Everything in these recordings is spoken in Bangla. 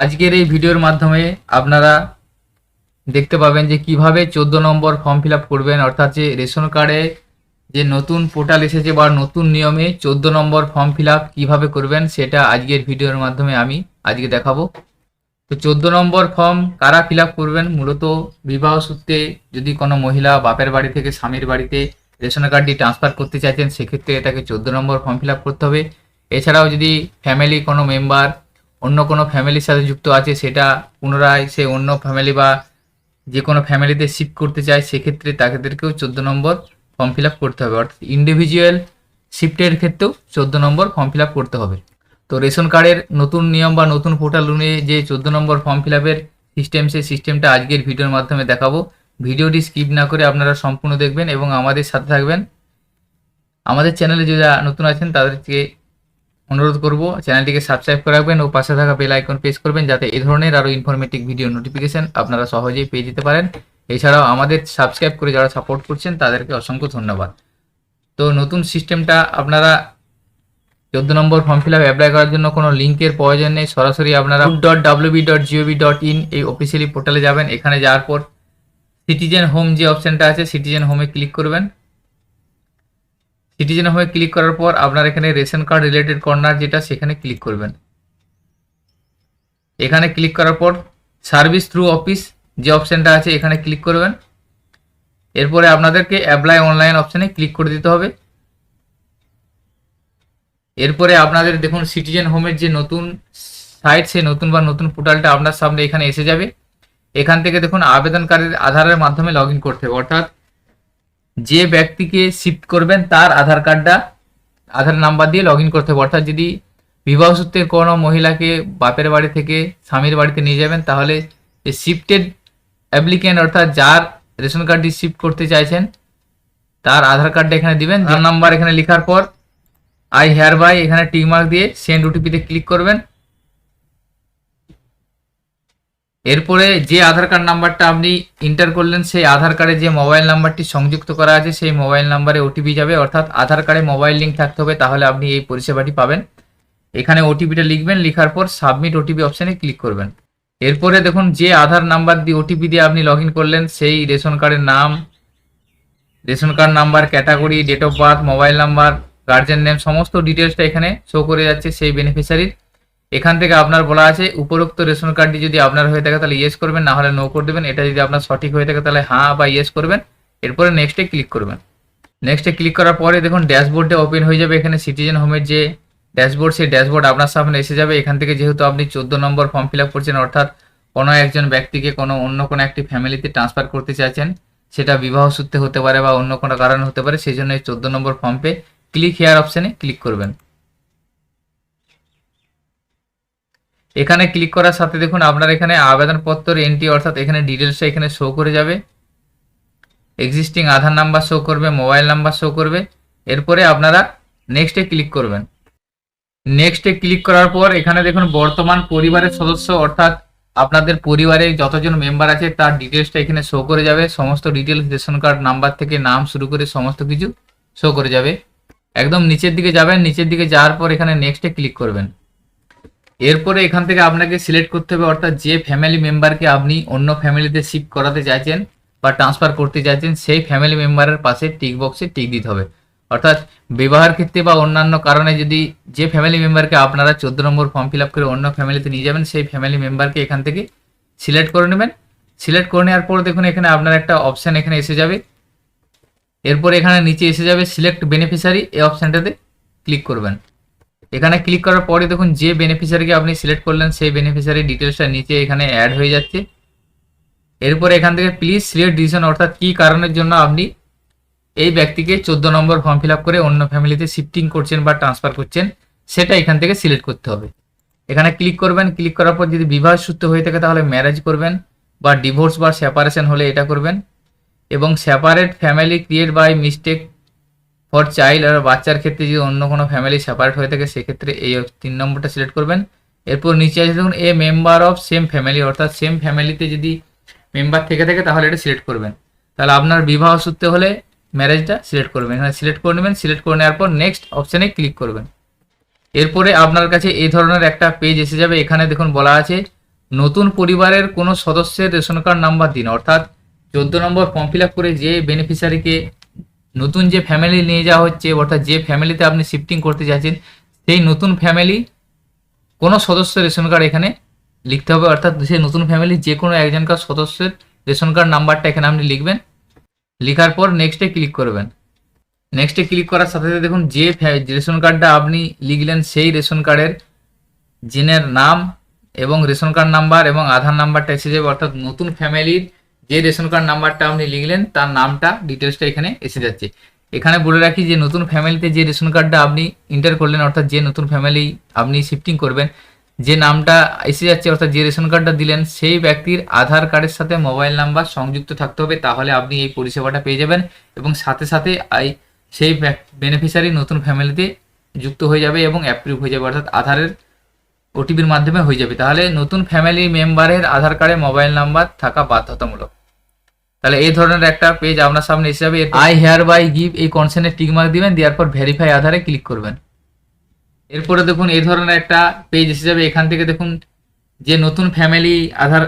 আজকের এই ভিডিওর মাধ্যমে আপনারা দেখতে পাবেন যে কীভাবে চোদ্দ নম্বর ফর্ম ফিল করবেন, অর্থাৎ যে রেশন কার্ডে যে নতুন পোর্টাল এসেছে বা নতুন নিয়মে চোদ্দ নম্বর ফর্ম ফিল কীভাবে করবেন সেটা আজকের ভিডিওর মাধ্যমে আমি আজকে দেখাবো। তো চোদ্দ নম্বর ফর্ম কারা ফিল করবেন? মূলত বিবাহ সূত্রে যদি কোনো মহিলা বাপের বাড়ি থেকে স্বামীর বাড়িতে রেশন কার্ডটি ট্রান্সফার করতে চাইছেন, সেক্ষেত্রে তাকে চোদ্দ নম্বর ফর্ম ফিল করতে হবে। এছাড়াও যদি ফ্যামিলি কোনো মেম্বার অন্য কোনো ফ্যামিলির সাথে যুক্ত আছে, সেটা পুনরায় সে অন্য ফ্যামিলি বা যে কোনো ফ্যামিলিতে শিফট করতে চায়, সেক্ষেত্রে তাদেরকেও চোদ্দ নম্বর ফর্ম ফিল আপ করতে হবে। অর্থাৎ ইন্ডিভিজুয়াল শিফটের ক্ষেত্রেও চোদ্দ নম্বর ফর্ম ফিল আপ করতে হবে। তো রেশন কার্ডের নতুন নিয়ম বা নতুন পোর্টাল অনুযায়ী যে চোদ্দ নম্বর ফর্ম ফিল আপের সিস্টেম সেই সিস্টেমটা আজকের ভিডিওর মাধ্যমে দেখাবো। ভিডিওটি স্কিপ না করে আপনারা সম্পূর্ণ দেখবেন এবং আমাদের সাথে থাকবেন। আমাদের চ্যানেলে যারা নতুন আছেন, তাদেরকে অনুরোধ করব, চ্যানেলটিকে সাবস্ক্রাইব করে রাখবেন ও পাশে থাকা বেল আইকন প্রেস করবেন যাতে এই ধরনের আরও ইনফরমেটিভ ভিডিও নোটিফিকেশন আপনারা সহজেই পেয়ে যেতে পারেন। এছাড়াও আমাদের সাবস্ক্রাইব করে যারা সাপোর্ট করছেন, তাদেরকে অসংখ্য ধন্যবাদ। তো নতুন সিস্টেমটা আপনারা চোদ্দ নম্বর ফর্ম ফিল আপ অ্যাপ্লাই করার জন্য কোনো লিঙ্কের প্রয়োজন নেই। সরাসরি আপনারা dot WB dot GOV dot in এই অফিসিয়ালি পোর্টালে যাবেন। এখানে যাওয়ার পর সিটিজেন হোম যে অপশানটা আছে সিটিজেন হোমে ক্লিক করবেন। সিটিজেন হোমে ক্লিক করার পর আপনার এখানে রেশন কার্ড রিলেটেড কর্নার যেটা, সেখানে ক্লিক করবেন। এখানে ক্লিক করার পর সার্ভিস থ্রু অফিস যে অপশানটা আছে, এখানে ক্লিক করবেন। এরপরে আপনাদেরকে অ্যাপ্লাই অনলাইন অপশানে ক্লিক করে দিতে হবে। এরপরে আপনাদের দেখুন সিটিজেন হোমের যে নতুন সাইট সেই নতুন বা নতুন পোর্টালটা আপনার সামনে এখানে এসে যাবে। এখান থেকে দেখুন আবেদনকারীর আধারের মাধ্যমে লগ করতে হবে। অর্থাৎ যে ব্যক্তিকে শিফট করবেন, তার আধার কার্ডটা, আধার নাম্বার দিয়ে লগ করতে হবে। অর্থাৎ যদি বিবাহ সূত্রে কোনো মহিলাকে বাপের বাড়ি থেকে স্বামীর বাড়িতে নিয়ে যাবেন, তাহলে যে শিফটেড অ্যাপ্লিকেন্ট অর্থাৎ যার রেশন কার্ডটি শিফট করতে চাইছেন, তার আধার কার্ডটা এখানে দিবেন। তার নাম্বার এখানে লেখার পর আই হেয়ার বাই এখানে টিক মার্ক দিয়ে সেন্ড ওটিপিতে ক্লিক করবেন। এরপরে যে আধার কার্ড নাম্বারটা আপনি ইন্টার করলেন, সেই আধার কার্ডে যে মোবাইল নাম্বারটি সংযুক্ত করা আছে, সেই মোবাইল নাম্বারে ওটিপি যাবে। অর্থাৎ আধার কার্ডে মোবাইল লিঙ্ক থাকতে হবে, তাহলে আপনি এই পরিষেবাটি পাবেন। এখানে ওটিপিটা লিখবেন, লেখার পর সাবমিট ওটিপি অপশানে ক্লিক করবেন। এরপরে দেখুন, যে আধার নাম্বার দিয়ে ওটিপি দিয়ে আপনি লগ করলেন, সেই রেশন কার্ডের নাম, ration card number category date of birth mobile number guardian name সমস্ত ডিটেলসটা এখানে শো করে যাচ্ছে সেই বেনিফিশিয়ারির এখান থেকে আপনার বলা আছে, উপরোক্ত রেশন কার্ডটি যদি আপনার হয়ে থাকে তাহলে ইয়েস করবেন, না হলে নো করে দেবেন। এটা যদি আপনার সঠিক হয়ে থাকে তাহলে হ্যাঁ বা ইয়েস করবেন। এরপরে নেক্সটে ক্লিক করবেন। নেক্সটে ক্লিক করার পরে দেখুন ড্যাশবোর্ডে ওপেন হয়ে যাবে। এখানে সিটিজেন হোমের যে ড্যাশবোর্ড সেই ড্যাশবোর্ড আপনার সামনে এসে যাবে। এখান থেকে যেহেতু আপনি চোদ্দ নম্বর ফর্ম ফিল আপ করছেন, অর্থাৎ কোনো একজন ব্যক্তিকে কোনো অন্য কোনো একটি ফ্যামিলিতে ট্রান্সফার করতে চাইছেন, সেটা বিবাহ সূত্রে হতে পারে বা অন্য কোনো কারণে হতে পারে, সেই জন্য এই চোদ্দ নম্বর ফর্ম পে ক্লিক হেয়ার অপশানে ক্লিক করবেন। এখানে ক্লিক করার সাথে দেখুন আপনার এখানে আবেদনপত্র এন্ট্রি অর্থাৎ এখানে ডিটেলসটা এখানে শো করে যাবে। এক্সিস্টিং আধার নাম্বার শো করবে মোবাইল নাম্বার শো করবে। এরপরে আপনারা নেক্সটে ক্লিক করবেন। নেক্সটে ক্লিক করার পর এখানে দেখুন বর্তমান পরিবারের সদস্য, অর্থাৎ আপনাদের পরিবারে যতজন মেম্বার আছে তার ডিটেলসটা এখানে শো করে যাবে। সমস্ত ডিটেলস রেশন কার্ড নাম্বার থেকে নাম শুরু করে সমস্ত কিছু শো করে যাবে। একদম নিচের দিকে যাবেন, নিচের দিকে যাওয়ার পর এখানে নেক্সটে ক্লিক করবেন। এরপরে এখান থেকে আপনাকে সিলেক্ট করতে হবে, অর্থাৎ যে ফ্যামিলি মেম্বারকে আপনি অন্য ফ্যামিলিতে শিফট করাতে চাইছেন বা ট্রান্সফার করতে চাইছেন, সেই ফ্যামিলি মেম্বারের পাশে টিক বক্সে টিক দিতে হবে। অর্থাৎ বিবাহের ক্ষেত্রে বা অন্যান্য কারণে যদি যে ফ্যামিলি মেম্বারকে আপনারা চোদ্দ নম্বর ফর্ম ফিল করে অন্য ফ্যামিলিতে নিয়ে যাবেন, সেই ফ্যামিলি মেম্বারকে এখান থেকে সিলেক্ট করে নেবেন। সিলেক্ট করে নেওয়ার পর দেখুন, এখানে আপনার একটা অপশান এখানে এসে যাবে। এরপর এখানে নিচে এসে যাবে সিলেক্ট বেনিফিশিয়ারি এই অপশানটাতে ক্লিক করবেন। এখানে ক্লিক করার পরে দেখুন যে বেনিফিশিয়ারিকে আপনি সিলেক্ট করলেন, সেই বেনিফিশিয়ারি ডিটেলসটা নিচে এখানে অ্যাড হয়ে যাচ্ছে। এরপর এখান থেকে প্লিজ সিলেক্ট ডিসিশন অর্থাৎ কী কারণের জন্য আপনি এই ব্যক্তিকে চোদ্দ নম্বর ফর্ম ফিল করে অন্য ফ্যামিলিতে শিফটিং করছেন বা ট্রান্সফার করছেন, সেটা এখান থেকে সিলেক্ট করতে হবে। এখানে ক্লিক করবেন ক্লিক করার পর যদি বিবাহ সূত্র হয়ে থাকে তাহলে ম্যারেজ করবেন বা ডিভোর্স বা সেপারেশন হলে এটা করবেন। এবং separate family create by mistake for child আর বাচ্চার ক্ষেত্রে যদি অন্য কোনো ফ্যামিলি সেপারেট হয়ে থাকে, সেক্ষেত্রে এই তিন নম্বরটা সিলেক্ট করবেন। এরপর নিচে আছে দেখুন a member of same family অর্থাৎ সেম ফ্যামিলিতে যদি মেম্বার থেকে থাকে, তাহলে এটা সিলেক্ট করবেন। তাহলে আপনার বিবাহ সূত্রে হলে ম্যারেজটা সিলেক্ট করবেন। এখানে সিলেক্ট করে নেবেন সিলেক্ট করে নেওয়ার পর নেক্সট অপশানে ক্লিক করবেন। এরপরে আপনার কাছে এই ধরনের একটা পেজ এসে যাবে। এখানে দেখুন বলা আছে, নতুন পরিবারের কোনো সদস্যের রেশন কার্ড নাম্বার দিন। অর্থাৎ চোদ্দ নম্বর ফর্ম ফিল করে যে বেনিফিশিয়ারিকে নতুন যে ফ্যামিলি নিয়ে যাওয়া হচ্ছে, অর্থাৎ যে ফ্যামিলিতে আপনি শিফটিং করতে চাইছেন সেই নতুন ফ্যামিলি কোনো সদস্য রেশন কার্ড এখানে লিখতে হবে। অর্থাৎ সেই নতুন ফ্যামিলি যে কোনো একজনকার সদস্যের রেশন কার্ড নাম্বারটা এখানে আপনি লিখবেন। লেখার পর নেক্সটে ক্লিক করবেন। নেক্সটে ক্লিক করার সাথে সাথে দেখুন, যে রেশন কার্ডটা আপনি লিখলেন, সেই রেশন কার্ডের জেনের নাম এবং রেশন কার্ড নাম্বার এবং আধার নাম্বারটা এসে যাবে। অর্থাৎ নতুন ফ্যামিলির যে রেশন কার্ড নাম্বারটা আপনি লিখলেন, তার নামটা ডিটেলসটা এখানে এসে যাচ্ছে। এখানে বলে রাখি যে নতুন ফ্যামিলিতে যে রেশন কার্ডটা আপনি ইন্টার করলেন, অর্থাৎ যে নতুন ফ্যামিলি আপনি শিফটিং করবেন, যে নামটা এসে যাচ্ছে, অর্থাৎ যে রেশন কার্ডটা দিলেন, সেই ব্যক্তির আধার কার্ডের সাথে মোবাইল নাম্বার সংযুক্ত থাকতে হবে, তাহলে আপনি এই পরিষেবাটা পেয়ে যাবেন এবং সাথে সাথে সেই বেনিফিশিয়ারি নতুন ফ্যামিলিতে যুক্ত হয়ে যাবে এবং অ্যাপ্রুভ হয়ে যাবে, অর্থাৎ আধারের ওটিপির মাধ্যমে হয়ে যাবে। তাহলে নতুন ফ্যামিলি মেম্বারের আধার কার্ডে মোবাইল নাম্বার থাকা বাধ্যতামূলক। তাহলে এই ধরনের একটা পেজ আপনার সামনে এসে যাবে। আই হেয়ার বাই গিভ এই কনসেন্টের টিকমার্ক দিবেন দেওয়ার পর ভেরিফাই আধারে ক্লিক করবেন। এরপরে দেখুন এই ধরনের একটা পেজ এসে যাবে। এখান থেকে দেখুন যে নতুন ফ্যামিলি আধার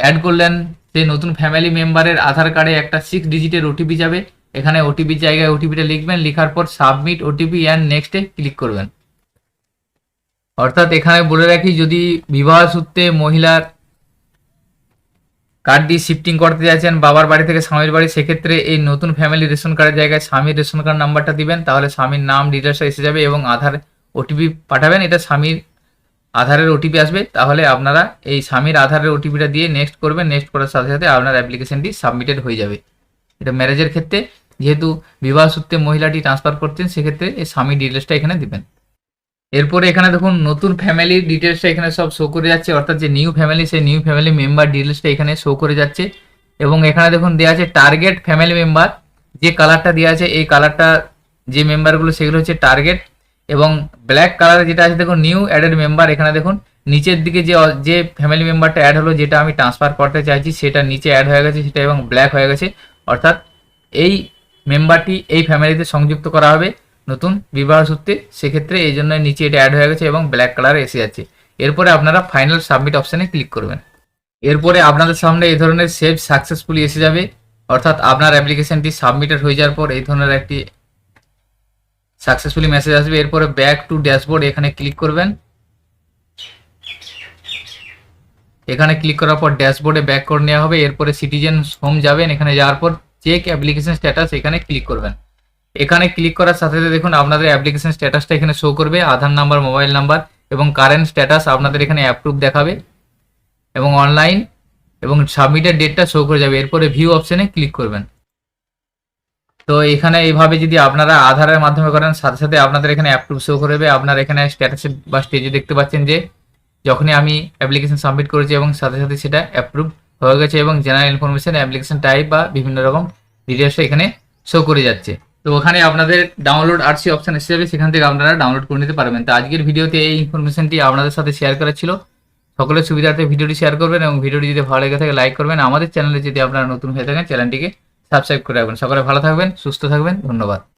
অ্যাড করলেন সেই নতুন ফ্যামিলি মেম্বারের আধার কার্ডে একটা সিক্স ডিজিটের ওটিপি যাবে। এখানে ওটিপির জায়গায় ওটিপিটা লিখবেন লেখার পর সাবমিট ওটিপি অ্যান্ড নেক্সটে ক্লিক করবেন। অর্থাৎ এখানে বলে রাখি যদি বিবাহ সূত্রে মহিলার কার্ড দিয়ে শিফটিং করতে যাচ্ছেন, বাবার বাড়ি থেকে স্বামীর বাড়ি, সেক্ষেত্রে এই নতুন ফ্যামিলি রেশন কার্ডের জায়গায় স্বামীর রেশন কার্ড নাম্বারটা দিবেন, তাহলে স্বামীর নাম ডিটেলসটা এসে যাবে এবং আধার ওটিপি পাঠাবেন, এটা স্বামীর আধারের ওটিপি আসবে, তাহলে আপনারা এই স্বামীর আধারের ওটিপিটা দিয়ে নেক্সট করবেন নেক্সট করার সাথে সাথে আপনার অ্যাপ্লিকেশনটি সাবমিটেড হয়ে যাবে। এটা ম্যারেজের ক্ষেত্রে, যেহেতু বিবাহ সূত্রে মহিলাটি ট্রান্সফার করতেন সেক্ষেত্রে এই স্বামী ডিটেলসটা এখানে দিবেন। এরপরে এখানে দেখুন, নতুন ফ্যামিলির ডিটেলসটা এখানে সব শো করে যাচ্ছে। অর্থাৎ যে নিউ ফ্যামিলি সেই নিউ ফ্যামিলি মেম্বার ডিটেলসটা এখানে শো করে যাচ্ছে। এবং এখানে দেখুন দেওয়া আছে টার্গেট ফ্যামিলি মেম্বার যে কালারটা দেওয়া আছে, এই কালারটা যে মেম্বারগুলো সেগুলো হচ্ছে টার্গেট এবং ব্ল্যাক কালারে যেটা আছে, দেখুন নিউ অ্যাডেড মেম্বার এখানে দেখুন, নিচের দিকে যে যে ফ্যামিলি মেম্বারটা অ্যাড হলো, যেটা আমি ট্রান্সফার করতে চাইছি, সেটা নিচে অ্যাড হয়ে গেছে, সেটা এবং ব্ল্যাক হয়ে গেছে। অর্থাৎ এই মেম্বারটি এই ফ্যামিলিতে সংযুক্ত করা হবে। নতুন বিবাহ সূত্রে সেক্ষেত্রে এই জন্য নিচে এটা অ্যাড হয়ে গেছে এবং ব্ল্যাক কালার এসে যাচ্ছে। এরপরে আপনারা ফাইনাল সাবমিট অপশানে ক্লিক করবেন। এরপরে আপনাদের সামনে এই ধরনের সেভ সাকসেসফুলি এসে যাবে। অর্থাৎ আপনার অ্যাপ্লিকেশনটি সাবমিটেড হয়ে যাওয়ার পর এই ধরনের একটি সাকসেসফুলি মেসেজ আসবে। এরপরে ব্যাক টু ড্যাশবোর্ড এখানে ক্লিক করবেন। এখানে ক্লিক করার পর ড্যাশবোর্ডে ব্যাক করে নেওয়া হবে। এরপরে সিটিজেন হোম যাবেন। এখানে যাওয়ার পর চেক অ্যাপ্লিকেশন স্ট্যাটাস এখানে ক্লিক করবেন। এখানে ক্লিক করার সাথে সাথে দেখুন আপনাদের অ্যাপ্লিকেশন স্ট্যাটাসটা এখানে শো করবে, আধার নাম্বার মোবাইল নাম্বার এবং কারেন্ট স্ট্যাটাস আপনাদের এখানে অ্যাপ্রুভ দেখাবে এবং অনলাইন এবং সাবমিটের ডেটটা শো করে যাবে। এরপরে ভিউ অপশানে ক্লিক করবেন। তো এখানে এইভাবে যদি আপনারা আধারের মাধ্যমে করেন, সাথে সাথে আপনাদের এখানে অ্যাপ্রুভ শো করবে আপনার এখানে স্ট্যাটাসে বা স্টেজে দেখতে পাচ্ছেন যে, যখনই আমি অ্যাপ্লিকেশন সাবমিট করেছি এবং সাথে সাথে সেটা অ্যাপ্রুভ হয়ে গেছে এবং জেনারেল ইনফরমেশন অ্যাপ্লিকেশন টাইপ বা বিভিন্ন রকম ডিটেলসটা এখানে শো করে যাচ্ছে। তো ওখানে আপনাদের ডাউনলোড আরসি অপশন এসে যাবে, সেখান থেকে আপনারা ডাউনলোড করে নিতে পারবেন। তো আজকের ভিডিওতে এই ইনফরমেশনটি আপনাদের সাথে শেয়ার করা ছিল। সকলের সুবিধার্থে ভিডিওটি শেয়ার করবেন এবং ভিডিওটি যদি ভালো লেগে থাকে লাইক করবেন। আমাদের চ্যানেলে যদি আপনারা নতুন হয়ে থাকেন চ্যানেলটিকে সাবস্ক্রাইব করে রাখবেন। সকলে ভালো থাকবেন, সুস্থ থাকবেন। ধন্যবাদ।